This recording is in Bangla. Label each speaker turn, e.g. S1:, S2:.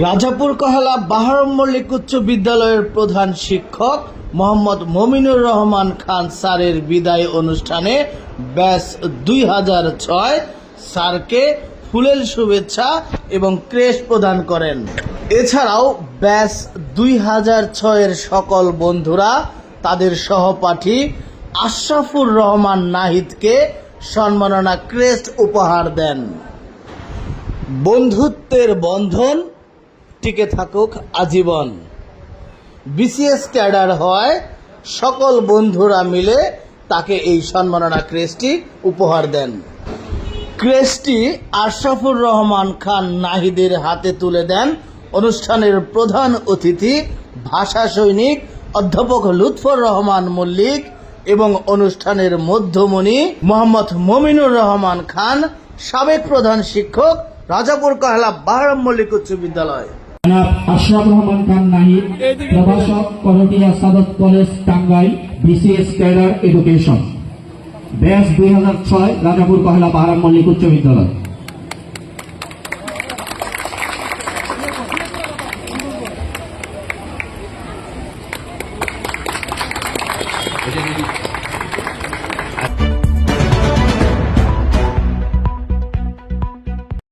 S1: রাজাপুর কহলা বাহারম মল্লিক উচ্চ বিদ্যালয়ের প্রধান শিক্ষক মোহাম্মদ মমিনুর রহমান খান স্যারের বিদায় অনুষ্ঠানে ব্যাস দুই হাজার ছয় স্যারকে ফুলেল শুভেচ্ছা এবং ক্রেশ প্রদান করেন। এছাড়াও ব্যাস দুই হাজার ছয়ের সকল বন্ধুরা, তাদের সহপাঠী আশরাফুর রহমান নাহিদকে সম্মাননা ক্রেস্ট উপহার দেন। বন্ধুত্বের বন্ধন টিকে থাকুক আজীবন। বিসিএস ক্যাডার হয় সকল বন্ধুরা মিলে তাকে এই সম্মাননা ক্রেস্টটি উপহার দেন। ক্রেস্টটি আশরাফুর রহমান খান নাহিদের হাতে তুলে দেন। অনুষ্ঠানের প্রধান অতিথি, ভাষা সৈনিক, অধ্যাপক লুৎফর রহমান মল্লিক এবং অনুষ্ঠানের মধ্যমণি মোহাম্মদ মমিনুর রহমান খান, সাবেক প্রধান শিক্ষক রাজাপুর কহলা বাহারাম মল্লিক উচ্চ বিদ্যালয়।
S2: জনাব আশরাফ রহমান খান নাহিদ, প্রভাষক Karatia Sadat college Tangail BCS cadre education. ব্যাস দুই হাজার ছয়, রাজাপুর কহলা বাহারাম মল্লিক উচ্চ বিদ্যালয়।
S3: এটা যদি